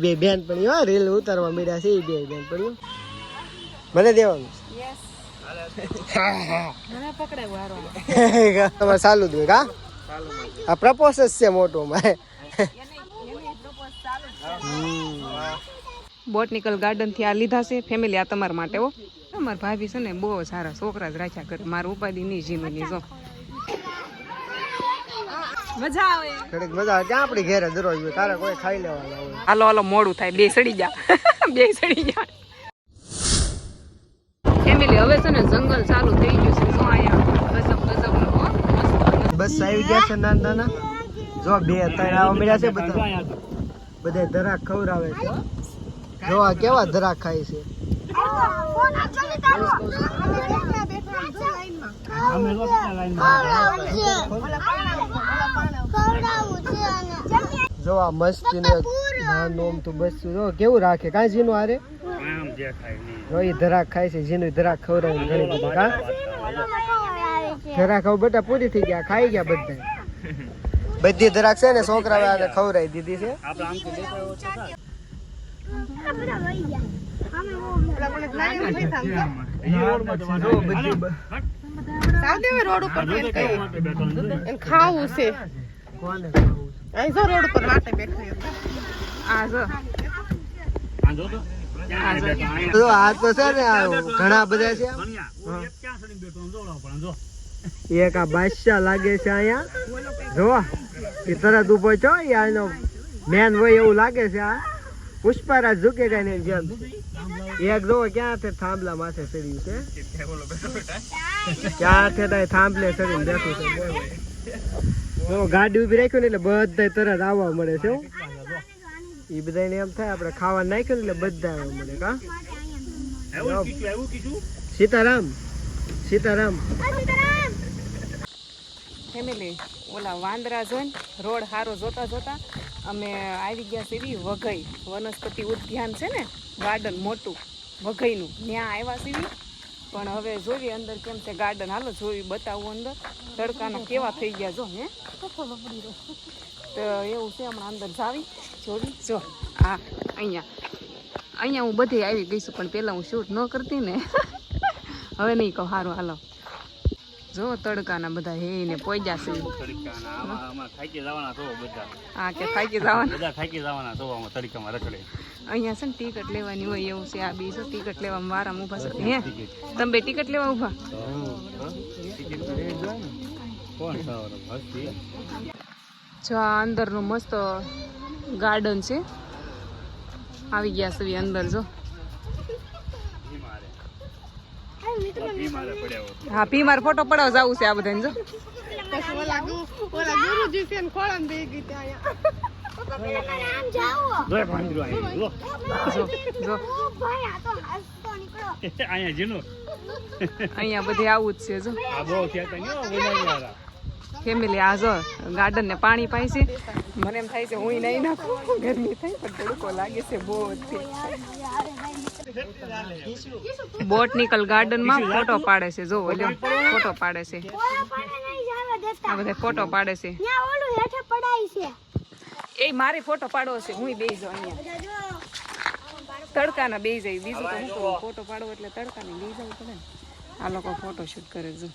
બે બેન પણ હો રીલ ઉતારવા મળ્યા છે એ બે બેન પણ મને દેવાનું? તમારે ચાલુ જ હોય કા આ પ્રપોઝ છે મોટો મારે બોટનિકલ ગાર્ડનથી આ લીધા છે ફેમિલી આ તમારા માટે હો. તમારા ભાભી છે ને બહુ સારા છોકરા જ રાખ્યા કરે. મારું ઉપાધિ નહીં જીમીની જો. મજા આવે. મજા આવે. આપણી ઘેરે દરરોજ હોય. તારે કોઈ ખાઈ લેવાના હોય. હાલો હાલો મોડું થાય. બે સડી જા. બે સડી જા. ફેમિલી હવે છે ને જંગલ ચાલુ થઈ ગયું છે. જો અહીંયા ગજબ ગજબનું બસ આવી ગયા છે નાના નાના. જો બે ત્રણ આવા મળ્યા છે બધા. બધા ધરાક ખવડાવે છે. જો આ કેવા ધરાક ખાય છે. જો આ મસ્તી ને નાનું આમ તો બસ જો કેવું રાખે? કાંઈ જીનું આરે જો એ ધરાક ખાય છે જીનું ધરાક ખવડાવે ઘણી બધી. કા? ધરાક બેટા પૂરી થઈ ગયા ખાઈ ગયા બધા બધી ધરાક છે ને છોકરા ખવડાવી દીધી છે. રોડ ઉપર ખાવું છે. કોને ખાવું? અહીં જો રોડ પર માટે બેઠી આ જો. આ જો. જો આ તો છે ને ઘણા બધા છે. આમ. એક આ બાદશાહ લાગે છે અહીંયા. જો એ તરત ઊભો છો એ આનો મેન હોય એવું લાગે છે આ. પુષ્પારાજ ઝુકે કઈ ને જેમ. એક જો ક્યાં છે થાંભલા માથે ચડ્યું છે? ક્યાં છે થાંભલે ચડીને બેઠું છે? ગાડી ઊભી રાખ્યું ને એટલે બધા તરત આવવા મળે છે હો. એ બધાને એમ થાય આપણે ખાવા નાખ્યું ને એટલે બધા આવવા મળે કા સીતારામ સીતારામ. ફેમિલી ઓલા વાંદરા જોઈને રોડ સારો જોતા જોતા અમે આવી ગયા છે એવી વઘઈ. વનસ્પતિ ઉદ્યાન છે ને ગાર્ડન મોટું વઘઈનું. ત્યાં આવ્યા છે. પણ હવે જોઈએ અંદર કેમ છે ગાર્ડન હાલો જોઈ બતાવું અંદર. તડકાના કેવા થઈ ગયા જો, હે? તો એવું છે હમણાં અંદર જાવી. જોવી. જો, આ અહીંયા. અહીંયા હું બધે આવી ગઈ છું, પણ પહેલાં હું શૂટ ન કરતી ને. હવે નહીં કહું સારું હાલો. જો તડકાના બધા હે ને પોઈજા છે હા કે થાકી જવાના. અહીંયા છે ને ટિકિટ લેવાની હોય એવું છે આ બી છે ટિકિટ લેવામાં વારામાં ઊભા છે. હે? તમે બે ટિકિટ લેવા ઊભા? જો આ અંદરનું મસ્ત ગાર્ડન છે. આવી ગયા છે અંદર જો. હા પી મારે ફોટો પડાવ જવું છે આ બધાને જો. અહીંયા બધે આવું જ છે જો. ફેમિલી આ જો ગાર્ડન ને પાણી પાય છે. મને એમ થાય છે હું નહીં નાખું. ગરમી થઈ પણ તડકો લાગે છે બહુ બોટનિકલ ગાર્ડનમાં ફોટો પાડે છે જો ઓલ્યો ફોટો પાડે છે. આ બધા ફોટો પાડે છે. એ મારી ફોટો પાડવો છે હું બે જો અહીંયા. તડકાના બે જાય બીજું તો હું કરું? ફોટો પાડવો એટલે તડકાને બે જવું પડે ને આ લોકો ફોટો શૂટ કરે જો.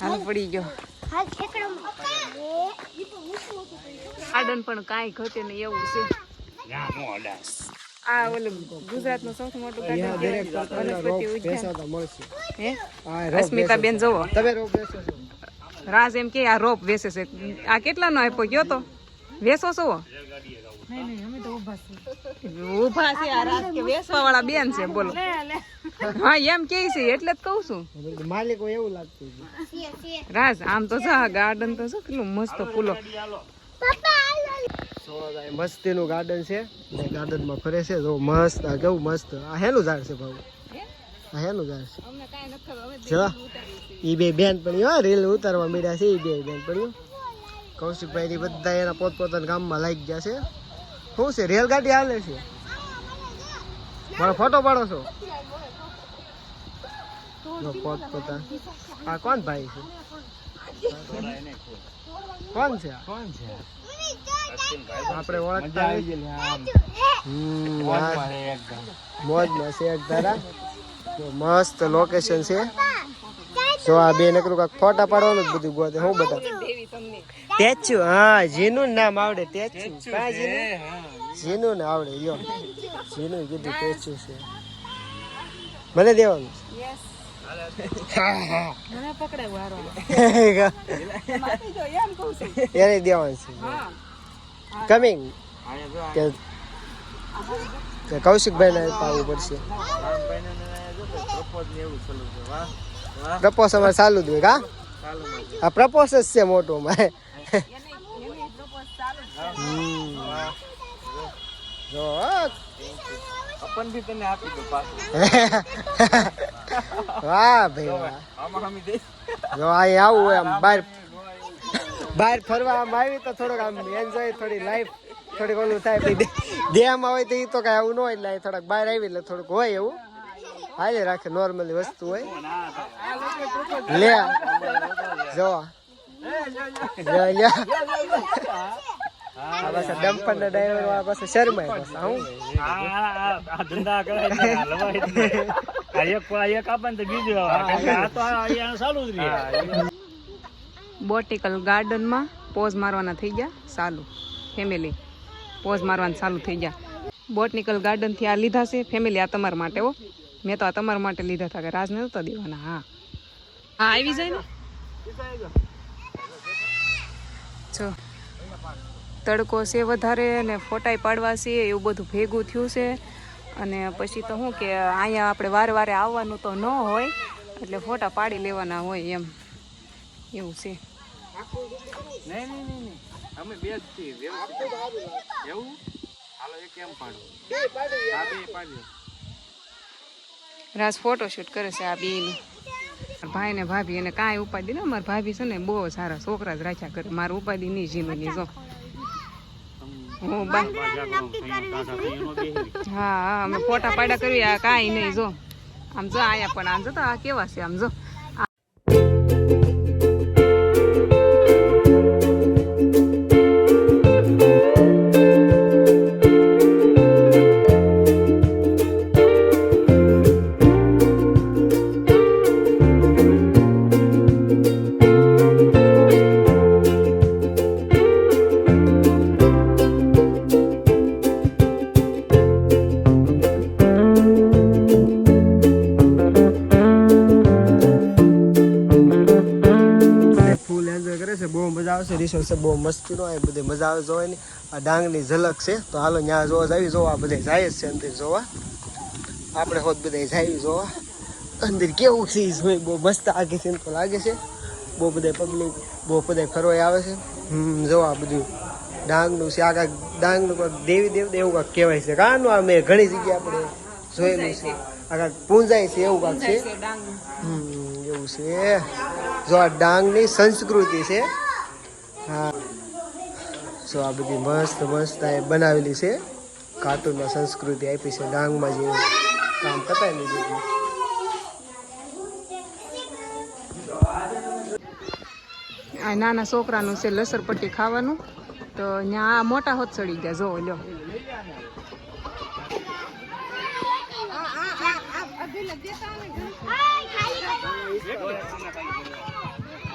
હાલ પડી ગયો. ગાર્ડન પણ કાંઈ ઘટે નહીં એવું છે. આ ઓલું ગુજરાતનું સૌથી મોટું વનસ્પતિ ઉદ્યાન. હે? આ રોપ બેન જોવો તમે રોપ બેસો રાજ એમ કે આ રોપ વેસે છે. આ કેટલાનો આપ્યો? ગયો તો? વેસો છો? ઊભા છે આ રાજ કે વેચવા વાળા બેન છે બોલો. હા એમ કે છે એટલે જ કહું છું. માલિકો એવું લાગતું રાજ આમ તો જા ગાર્ડન તો શું કેટલું મસ્ત ફૂલો. મસ્તીનું ગાર્ડન છે. ને ગાર્ડનમાં ફરે છે. જો મસ્ત આ કેવું મસ્ત. આ હેનું ઝાડ છે ભાવ આ હેનું ઝાડ છે. જો ઈ બે બેન પણ હો રીલ ઉતારવા મળ્યા છે એ બે બેન પણ કૌશિકભાઈ બધા એના પોતપોતાના ગામમાં લાગી ગયા છે. શું છે રેલગાડી હાલે છે? મારો ફોટો પાડો છો? પોતપોતા આ કોણ ભાઈ છે? કોણ છે આ? આપણે ઓળખતા મોજમાં છે એક ધારા. મસ્ત લોકેશન છે. જો આ બે નકરું કાંક ફોટા પાડવાનું જ બધું ગોતે હું બધા દેવી હા જીનું નામ આવડે ટેચુ કા જીનું જીનું ને આવડે યો. જીનું કીધું ટેચુ છે. મને દેવાનું યસ મને પકડાય વારો એને એમ કહું છું. દેવાનું છે. હા. કમિંગ કે કે કૌશિકભાઈ ને પાવું પડશે પ્રપોઝ અમારે ચાલુ જ હોય કા આ પ્રપોઝ જ છે મોટું જ અપન તને આપી દો પાછું વાહ ભાઈ વાહ આમાં હમી દે જો આ આવું હોય આમ બહાર બહાર ફરવા આમ આવી તો થોડોક આમ એન્જોય થોડી લાઈફ થોડીક ઓલું થાય. દેહમાં હોય તો એ તો કાંઈ આવું ન હોય અહીં થોડાક બહાર આવી એટલે થોડુંક હોય એવું. હાલે રાખે નોર્મલી વસ્તુ હોય. લે જો પાછા ડમ્પર ના ડ્રાઈવર આ ધંધા કરે છે હલવાય જ નહીં. આ એક બીજું. આ તો ચાલુ બોટિકલ ગાર્ડનમાં પોઝ મારવાના થઈ ગયા સારું ફેમિલી પોઝ મારવાના ચાલુ થઈ ગયા. બોટનિકલ ગાર્ડનથી આ લીધા છે. ફેમિલી આ તમારા માટે હો. મેં તો આ તમારા માટે લીધા હતા કે રાજ નહોતા દેવાના, હા. હા, આવી જાય ને? જો, તડકો છે વધારે ને ફોટાઈ પાડવા છે, એવું બધું ભેગું થયું છે. અને પછી તો શું કે અહીંયા આપણે વારે વારે આવવાનું તો ન હોય, એટલે ફોટા પાડી લેવાના હોય એમ. એવું છે. નહીં નહીં નહીં નહીં. અમે બે જ છીએ વ્યવસ્થિત એવું? હાલો એ કેમ પાડો? બે પાડ્યો રાજ ફોટોશૂટ કરે છે આ બેનું ભાઈ ને ભાભી એને કાંઈ ઉપાધિ ને મારા ભાભી છે ને બહુ સારા છોકરા જ રાખ્યા કરે. મારું ઉપાધિ નહીં જીનું નહીં જો હું બા હા હા અમે ફોટા પાડા કરવી આ કાંઈ નહીં જો. આમ જો આયા પણ આમ જો તો આ કેવા છે આમ જો. મજા છે બહુ મસ્તી નો બધે મજા આવે જોવાની. આ ડાંગની ઝલક છે તો હાલો ત્યાં જોવા જાવી જોવા બધે જાય જ છે અંદર જોવા. આપણે હોત બધા જાય જોવા. અંદર કેવું છે જોઈ બહુ મસ્ત આગે છે તો લાગે છે. બહુ બધા પબ્લિક બહુ બધા ફરવા આવે છે. હમ જોવા બધું. ડાંગનું છે આગા ડાંગનું કાંઈક દેવી દેવતા એવું કાંક કહેવાય છે. કાનું આ મેં ઘણી જગ્યાએ આપણે જોયેલું છે. આગા પૂંજાય છે એવું કાંક છે. હમ, એવું છે. જો આ ડાંગની સંસ્કૃતિ છે હા. જો આ બધી મસ્ત મસ્ત એ બનાવેલી છે. કાર્ટૂનમાં સંસ્કૃતિ આપી છે, ડાંગમાં જે કામ કરતા લીધું આ નાના છોકરાનું છે લસરપટ્ટી ખાવાનું. તો ત્યાં આ મોટા હોત ચડી ગયા, જો, લ્યો.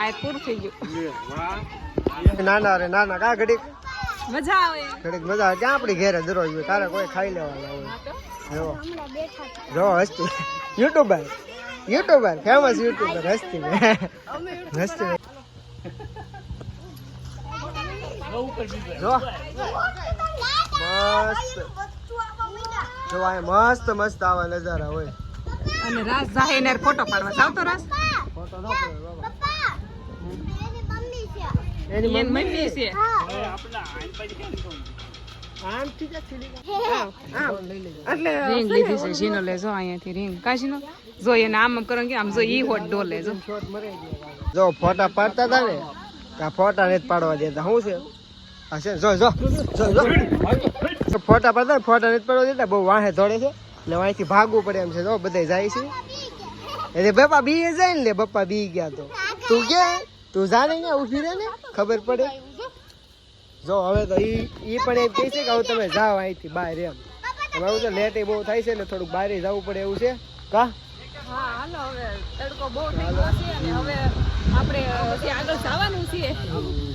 આ પૂરું થઈ ગયું. નાના રે નાના કા ઘડીક? મજા આવે. ઘડીક મજા આવે. ક્યાં આપણી ઘેરે દરરોજ હોય? તારે કોઈ ખાઈ લેવાના હોય. જો. જો હસ્તી. યુટ્યુબર. યુટ્યુબર ફેમસ યુટ્યુબર હસ્તી. હસ્તી. જો. મસ્ત. જો આ મસ્ત મસ્ત આવા નજારા હોય. અને રાસ જાહે ફોટો પાડવા આવતો રાસ? ફોટો ન બાબા. એની એની મમ્મી. છે. જ સીધી આમ. લઈ લેજો. એટલે રિંગ લીધી છે? જીનો લેજો અહીંયાથી રિંગ. જો એને આમ આમ કરો કે આમ જો ઈ હોટ જો જો ફોટા પાડતા હતા ને આ ફોટા નથી પાડવા દેતા. શું છે? હશે જો જો જો જો. ફોટા પાડતા ફોટા નથી પાડવા દેતા બહુ વાહે દોડે છે. એટલે અહીંથી ભાગવું પડે એમ છે. જો બધા જાય છે. એટલે બપ્પા બી જાય ને લે બપ્પા બી ગયા તો. તું ક્યાં તું જાણે અહીંયા ઊભી રહે ને ખબર પડે? જો હવે તો ઈ ઈ પણ એમ કહે છે કે હવે તમે જાઓ અહીંથી બહાર એમ. હવે હવે તો લેટ બહુ થાય છે એટલે થોડુંક બહાર જવું પડે એવું છે. કા? હા હાલો હવે તડકો બહુ થઈ ગયો છે અને હવે આપણે હજી આગળ જવાનું છે.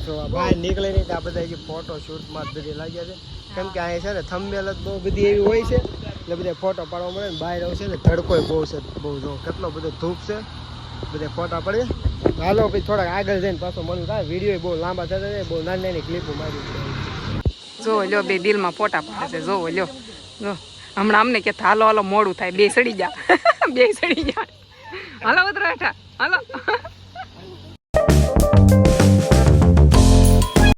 જો બહાર નીકળે નહીં તો આપણે જે ફોટો શૂટમાં બધી લાગ્યા છે. કેમ કે અહીંયા છે ને થંબેલ જ બહુ બધી એવી હોય છે એટલે બધા ફોટો પાડવા મળે ને બહાર આવશે ને તડકો બહુ છે બહુ જો કેટલો બધો ધૂપ છે. બધે ફોટા પડે હાલો પછી થોડાક આગળ જઈને પાછો મળું. થાય વીડિયો બહુ લાંબા થતા છે બહુ નાની નાની ક્લિપો મારી જો, લ્યો, બે દિલમાં ફોટા પાડે છે. જો, લ્યો. જો, હમણાં અમને કે હાલો હાલો, મોડું થાય. બે સડી જા. બે સડી જા. હાલો, ઉતરો હાલો.